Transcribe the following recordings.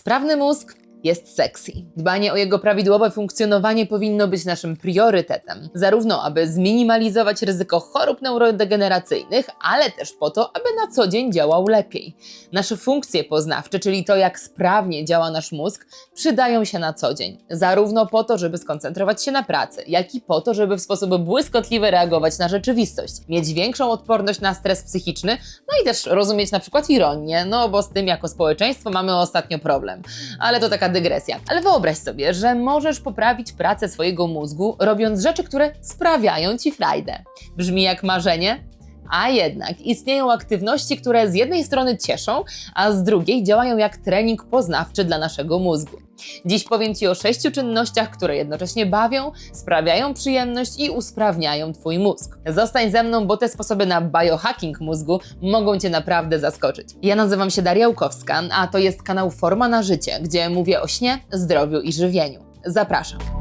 Sprawny mózg jest sexy. Dbanie o jego prawidłowe funkcjonowanie powinno być naszym priorytetem, zarówno aby zminimalizować ryzyko chorób neurodegeneracyjnych, ale też po to, aby na co dzień działał lepiej. Nasze funkcje poznawcze, czyli to jak sprawnie działa nasz mózg, przydają się na co dzień, zarówno po to, żeby skoncentrować się na pracy, jak i po to, żeby w sposób błyskotliwy reagować na rzeczywistość, mieć większą odporność na stres psychiczny, no i też rozumieć na przykład ironię, no bo z tym jako społeczeństwo mamy ostatnio problem. Ale to taka dygresja. Ale wyobraź sobie, że możesz poprawić pracę swojego mózgu, robiąc rzeczy, które sprawiają ci frajdę. Brzmi jak marzenie? A jednak istnieją aktywności, które z jednej strony cieszą, a z drugiej działają jak trening poznawczy dla naszego mózgu. Dziś powiem Ci o sześciu czynnościach, które jednocześnie bawią, sprawiają przyjemność i usprawniają Twój mózg. Zostań ze mną, bo te sposoby na biohacking mózgu mogą Cię naprawdę zaskoczyć. Ja nazywam się Daria Łukowska, a to jest kanał Forma na Życie, gdzie mówię o śnie, zdrowiu i żywieniu. Zapraszam.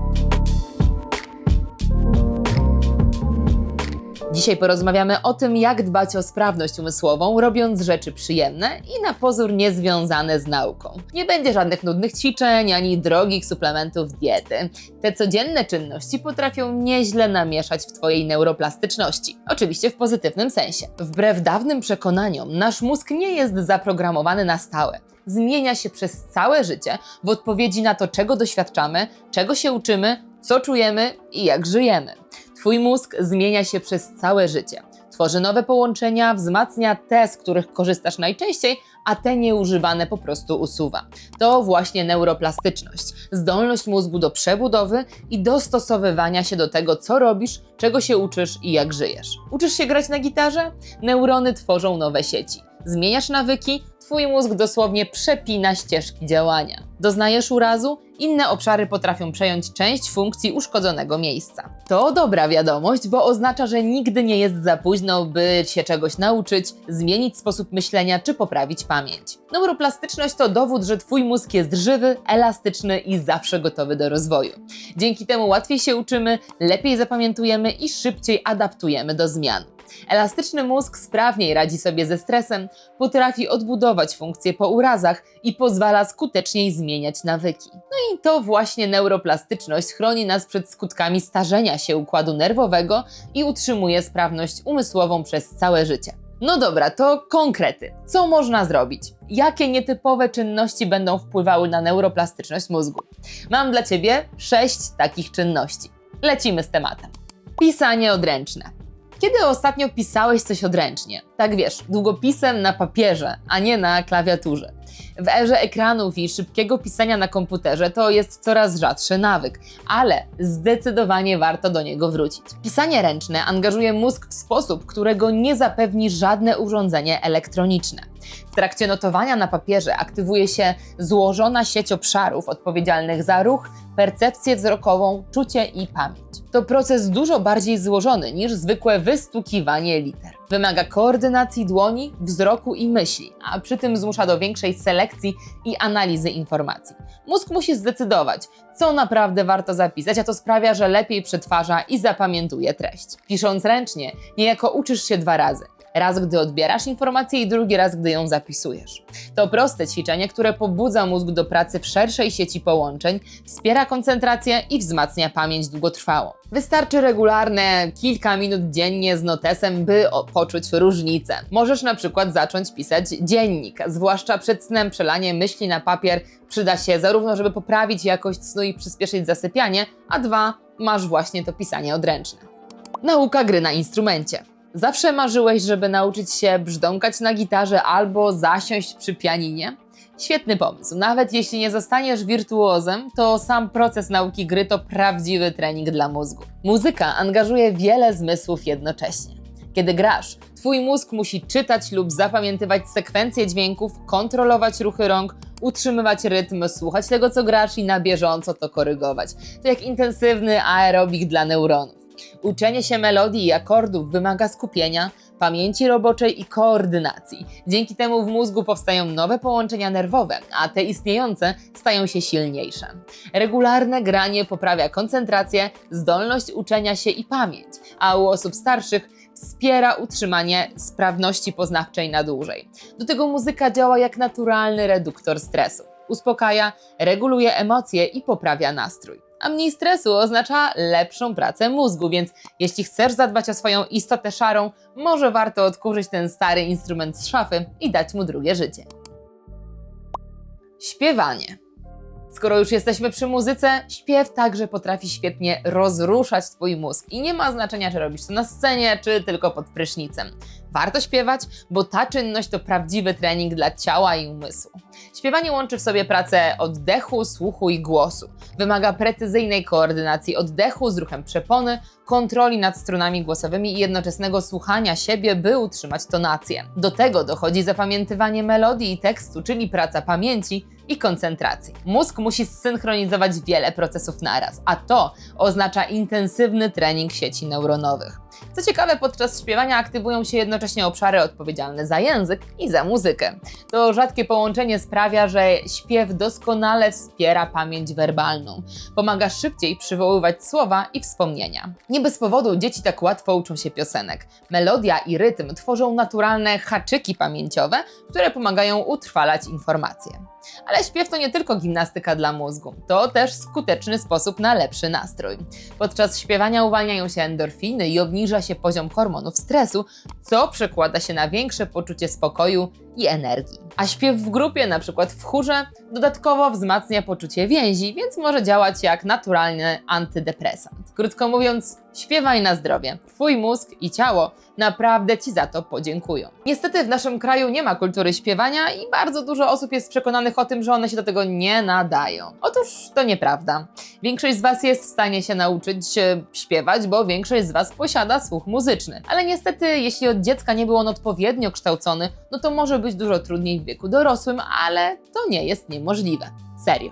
Dzisiaj porozmawiamy o tym, jak dbać o sprawność umysłową, robiąc rzeczy przyjemne i na pozór niezwiązane z nauką. Nie będzie żadnych nudnych ćwiczeń ani drogich suplementów diety. Te codzienne czynności potrafią nieźle namieszać w Twojej neuroplastyczności. Oczywiście w pozytywnym sensie. Wbrew dawnym przekonaniom, nasz mózg nie jest zaprogramowany na stałe zmienia się przez całe życie w odpowiedzi na to, czego doświadczamy, czego się uczymy, co czujemy i jak żyjemy. Twój mózg zmienia się przez całe życie. Tworzy nowe połączenia, wzmacnia te, z których korzystasz najczęściej, a te nieużywane po prostu usuwa. To właśnie neuroplastyczność, zdolność mózgu do przebudowy i dostosowywania się do tego, co robisz, czego się uczysz i jak żyjesz. Uczysz się grać na gitarze? Neurony tworzą nowe sieci. Zmieniasz nawyki? Twój mózg dosłownie przepina ścieżki działania. Doznajesz urazu? Inne obszary potrafią przejąć część funkcji uszkodzonego miejsca. To dobra wiadomość, bo oznacza, że nigdy nie jest za późno, by się czegoś nauczyć, zmienić sposób myślenia czy poprawić pamięć. Neuroplastyczność to dowód, że Twój mózg jest żywy, elastyczny i zawsze gotowy do rozwoju. Dzięki temu łatwiej się uczymy, lepiej zapamiętujemy i szybciej adaptujemy do zmian. Elastyczny mózg sprawniej radzi sobie ze stresem, potrafi odbudować funkcje po urazach i pozwala skuteczniej zmieniać nawyki. No i to właśnie neuroplastyczność chroni nas przed skutkami starzenia się układu nerwowego i utrzymuje sprawność umysłową przez całe życie. No dobra, to konkrety. Co można zrobić? Jakie nietypowe czynności będą wpływały na neuroplastyczność mózgu? Mam dla Ciebie sześć takich czynności. Lecimy z tematem. Pisanie odręczne. Kiedy ostatnio pisałeś coś odręcznie? Tak wiesz, długopisem na papierze, a nie na klawiaturze. W erze ekranów i szybkiego pisania na komputerze to jest coraz rzadszy nawyk, ale zdecydowanie warto do niego wrócić. Pisanie ręczne angażuje mózg w sposób, którego nie zapewni żadne urządzenie elektroniczne. W trakcie notowania na papierze aktywuje się złożona sieć obszarów odpowiedzialnych za ruch, percepcję wzrokową, czucie i pamięć. To proces dużo bardziej złożony niż zwykłe wystukiwanie liter. Wymaga koordynacji dłoni, wzroku i myśli, a przy tym zmusza do większej selekcji i analizy informacji. Mózg musi zdecydować, co naprawdę warto zapisać, a to sprawia, że lepiej przetwarza i zapamiętuje treść. Pisząc ręcznie, niejako uczysz się dwa razy. Raz, gdy odbierasz informację i drugi raz, gdy ją zapisujesz. To proste ćwiczenie, które pobudza mózg do pracy w szerszej sieci połączeń, wspiera koncentrację i wzmacnia pamięć długotrwałą. Wystarczy regularne kilka minut dziennie z notesem, by poczuć różnicę. Możesz na przykład zacząć pisać dziennik, zwłaszcza przed snem przelanie myśli na papier przyda się zarówno, żeby poprawić jakość snu i przyspieszyć zasypianie, a dwa, masz właśnie to pisanie odręczne. Nauka gry na instrumencie. Zawsze marzyłeś, żeby nauczyć się brzdąkać na gitarze albo zasiąść przy pianinie? Świetny pomysł. Nawet jeśli nie zostaniesz wirtuozem, to sam proces nauki gry to prawdziwy trening dla mózgu. Muzyka angażuje wiele zmysłów jednocześnie. Kiedy grasz, twój mózg musi czytać lub zapamiętywać sekwencje dźwięków, kontrolować ruchy rąk, utrzymywać rytm, słuchać tego, co grasz i na bieżąco to korygować. To jak intensywny aerobik dla neuronów. Uczenie się melodii i akordów wymaga skupienia, pamięci roboczej i koordynacji. Dzięki temu w mózgu powstają nowe połączenia nerwowe, a te istniejące stają się silniejsze. Regularne granie poprawia koncentrację, zdolność uczenia się i pamięć, a u osób starszych wspiera utrzymanie sprawności poznawczej na dłużej. Do tego muzyka działa jak naturalny reduktor stresu. uspokaja, reguluje emocje i poprawia nastrój. A mniej stresu oznacza lepszą pracę mózgu, więc jeśli chcesz zadbać o swoją istotę szarą, może warto odkurzyć ten stary instrument z szafy i dać mu drugie życie. Śpiewanie. Skoro już jesteśmy przy muzyce, śpiew także potrafi świetnie rozruszać Twój mózg i nie ma znaczenia, czy robisz to na scenie, czy tylko pod prysznicem. Warto śpiewać, bo ta czynność to prawdziwy trening dla ciała i umysłu. Śpiewanie łączy w sobie pracę oddechu, słuchu i głosu. Wymaga precyzyjnej koordynacji oddechu z ruchem przepony, kontroli nad strunami głosowymi i jednoczesnego słuchania siebie, by utrzymać tonację. Do tego dochodzi zapamiętywanie melodii i tekstu, czyli praca pamięci i koncentracji. Mózg musi zsynchronizować wiele procesów naraz, a to oznacza intensywny trening sieci neuronowych. Co ciekawe, podczas śpiewania aktywują się jednocześnie obszary odpowiedzialne za język i za muzykę. To rzadkie połączenie sprawia, że śpiew doskonale wspiera pamięć werbalną. Pomaga szybciej przywoływać słowa i wspomnienia. Nie bez powodu dzieci tak łatwo uczą się piosenek. Melodia i rytm tworzą naturalne haczyki pamięciowe, które pomagają utrwalać informacje. Ale śpiew to nie tylko gimnastyka dla mózgu, to też skuteczny sposób na lepszy nastrój. Podczas śpiewania uwalniają się endorfiny i obniża się poziom hormonów stresu, co przekłada się na większe poczucie spokoju i energii. A śpiew w grupie, na przykład w chórze, dodatkowo wzmacnia poczucie więzi, więc może działać jak naturalny antydepresant. Krótko mówiąc, śpiewaj na zdrowie. Twój mózg i ciało naprawdę Ci za to podziękują. Niestety w naszym kraju nie ma kultury śpiewania i bardzo dużo osób jest przekonanych o tym, że one się do tego nie nadają. Otóż to nieprawda. Większość z Was jest w stanie się nauczyć e, śpiewać, bo większość z Was posiada słuch muzyczny. Ale niestety, jeśli od dziecka nie był on odpowiednio kształcony, no to może być dużo trudniej w wieku dorosłym, ale to nie jest niemożliwe. Serio.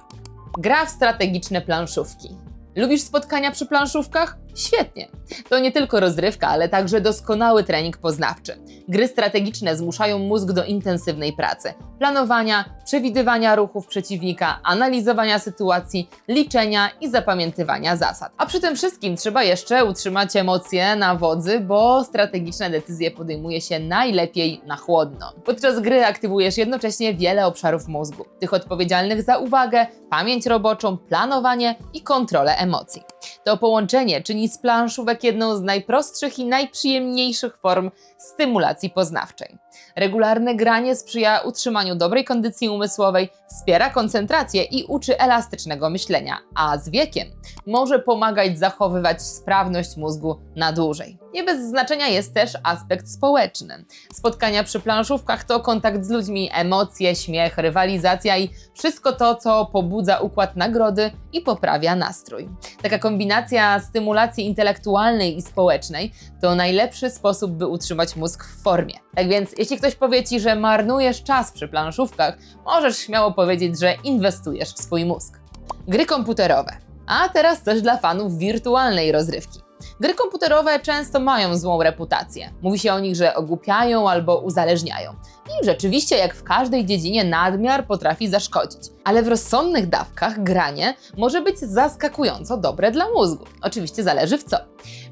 Gra w strategiczne planszówki. Lubisz spotkania przy planszówkach? Świetnie. To nie tylko rozrywka, ale także doskonały trening poznawczy. Gry strategiczne zmuszają mózg do intensywnej pracy, planowania, przewidywania ruchów przeciwnika, analizowania sytuacji, liczenia i zapamiętywania zasad. A przy tym wszystkim trzeba jeszcze utrzymać emocje na wodzy, bo strategiczne decyzje podejmuje się najlepiej na chłodno. Podczas gry aktywujesz jednocześnie wiele obszarów mózgu, tych odpowiedzialnych za uwagę, pamięć roboczą, planowanie i kontrolę emocji. To połączenie czyni z planszówek jedną z najprostszych i najprzyjemniejszych form stymulacji poznawczej. Regularne granie sprzyja utrzymaniu dobrej kondycji umysłowej, wspiera koncentrację i uczy elastycznego myślenia, a z wiekiem może pomagać zachowywać sprawność mózgu na dłużej. Nie bez znaczenia jest też aspekt społeczny. Spotkania przy planszówkach to kontakt z ludźmi, emocje, śmiech, rywalizacja i wszystko to, co pobudza układ nagrody i poprawia nastrój. Taka kombinacja stymulacji intelektualnej i społecznej to najlepszy sposób, by utrzymać mózg w formie. Tak więc, jeśli ktoś powie ci, że marnujesz czas przy planszówkach, możesz śmiało powiedzieć, że inwestujesz w swój mózg. Gry komputerowe. A teraz coś dla fanów wirtualnej rozrywki. Gry komputerowe często mają złą reputację. Mówi się o nich, że ogłupiają albo uzależniają. I rzeczywiście, jak w każdej dziedzinie, nadmiar potrafi zaszkodzić. Ale w rozsądnych dawkach granie może być zaskakująco dobre dla mózgu. Oczywiście zależy w co.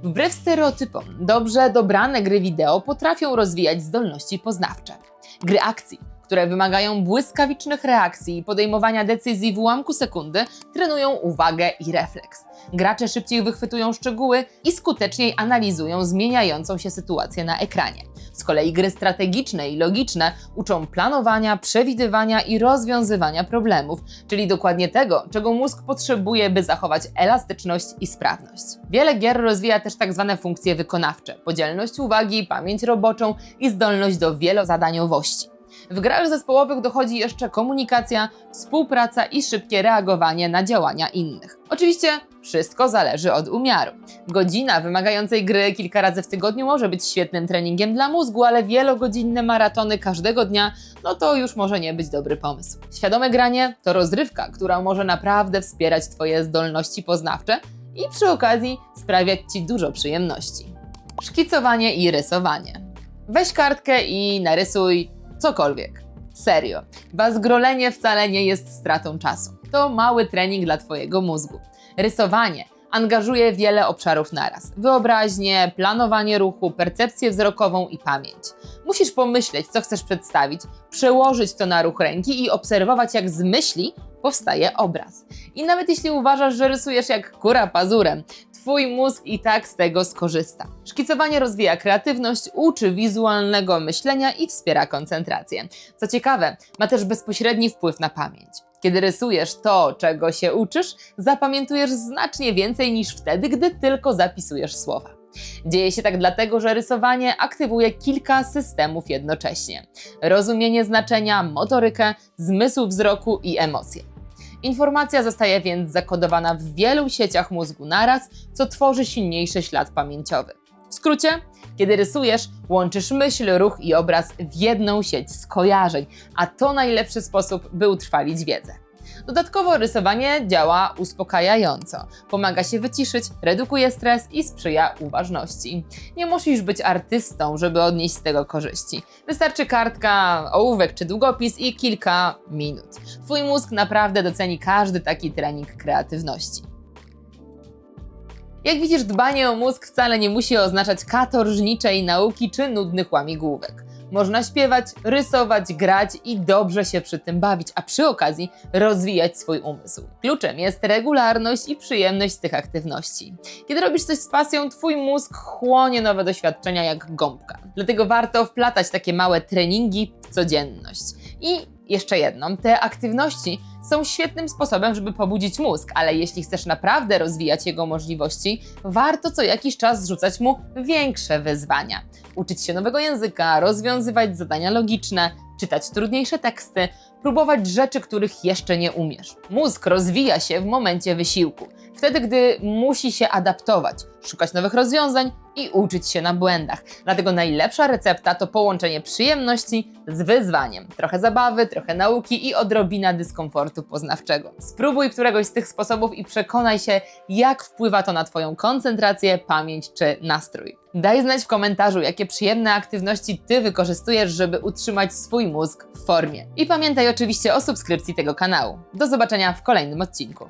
Wbrew stereotypom, dobrze dobrane gry wideo potrafią rozwijać zdolności poznawcze. Gry akcji które wymagają błyskawicznych reakcji i podejmowania decyzji w ułamku sekundy, trenują uwagę i refleks. Gracze szybciej wychwytują szczegóły i skuteczniej analizują zmieniającą się sytuację na ekranie. Z kolei gry strategiczne i logiczne uczą planowania, przewidywania i rozwiązywania problemów, czyli dokładnie tego, czego mózg potrzebuje, by zachować elastyczność i sprawność. Wiele gier rozwija też tak zwane funkcje wykonawcze, podzielność uwagi, pamięć roboczą i zdolność do wielozadaniowości. W grach zespołowych dochodzi jeszcze komunikacja, współpraca i szybkie reagowanie na działania innych. Oczywiście wszystko zależy od umiaru. Godzina wymagającej gry kilka razy w tygodniu może być świetnym treningiem dla mózgu, ale wielogodzinne maratony każdego dnia, no to już może nie być dobry pomysł. Świadome granie to rozrywka, która może naprawdę wspierać Twoje zdolności poznawcze i przy okazji sprawiać Ci dużo przyjemności. Szkicowanie i rysowanie. Weź kartkę i narysuj cokolwiek. Serio. Bazgrolenie wcale nie jest stratą czasu. To mały trening dla Twojego mózgu. Rysowanie angażuje wiele obszarów naraz: wyobraźnię, planowanie ruchu, percepcję wzrokową i pamięć. Musisz pomyśleć, co chcesz przedstawić, przełożyć to na ruch ręki i obserwować, jak z myśli powstaje obraz. I nawet jeśli uważasz, że rysujesz jak kura pazurem, Twój mózg i tak z tego skorzysta. Szkicowanie rozwija kreatywność, uczy wizualnego myślenia i wspiera koncentrację. Co ciekawe, ma też bezpośredni wpływ na pamięć. Kiedy rysujesz to, czego się uczysz, zapamiętujesz znacznie więcej niż wtedy, gdy tylko zapisujesz słowa. Dzieje się tak dlatego, że rysowanie aktywuje kilka systemów jednocześnie: rozumienie znaczenia, motorykę, zmysł wzroku i emocje. Informacja zostaje więc zakodowana w wielu sieciach mózgu naraz, co tworzy silniejszy ślad pamięciowy. W skrócie, kiedy rysujesz, łączysz myśl, ruch i obraz w jedną sieć skojarzeń, a to najlepszy sposób, by utrwalić wiedzę. Dodatkowo rysowanie działa uspokajająco, pomaga się wyciszyć, redukuje stres i sprzyja uważności. Nie musisz być artystą, żeby odnieść z tego korzyści. Wystarczy kartka, ołówek czy długopis i kilka minut. Twój mózg naprawdę doceni każdy taki trening kreatywności. Jak widzisz, dbanie o mózg wcale nie musi oznaczać katorżniczej nauki czy nudnych łamigłówek. Można śpiewać, rysować, grać i dobrze się przy tym bawić, a przy okazji rozwijać swój umysł. Kluczem jest regularność i przyjemność z tych aktywności. Kiedy robisz coś z pasją, twój mózg chłonie nowe doświadczenia jak gąbka. Dlatego warto wplatać takie małe treningi w codzienność. I jeszcze jedno, te aktywności są świetnym sposobem, żeby pobudzić mózg, ale jeśli chcesz naprawdę rozwijać jego możliwości, warto co jakiś czas zrzucać mu większe wyzwania. Uczyć się nowego języka, rozwiązywać zadania logiczne, czytać trudniejsze teksty, próbować rzeczy, których jeszcze nie umiesz. Mózg rozwija się w momencie wysiłku, wtedy gdy musi się adaptować, szukać nowych rozwiązań i uczyć się na błędach. Dlatego najlepsza recepta to połączenie przyjemności z wyzwaniem. Trochę zabawy, trochę nauki i odrobina dyskomfortu poznawczego. Spróbuj któregoś z tych sposobów i przekonaj się, jak wpływa to na Twoją koncentrację, pamięć czy nastrój. Daj znać w komentarzu, jakie przyjemne aktywności Ty wykorzystujesz, żeby utrzymać swój mózg w formie. I pamiętaj oczywiście o subskrypcji tego kanału. Do zobaczenia w kolejnym odcinku.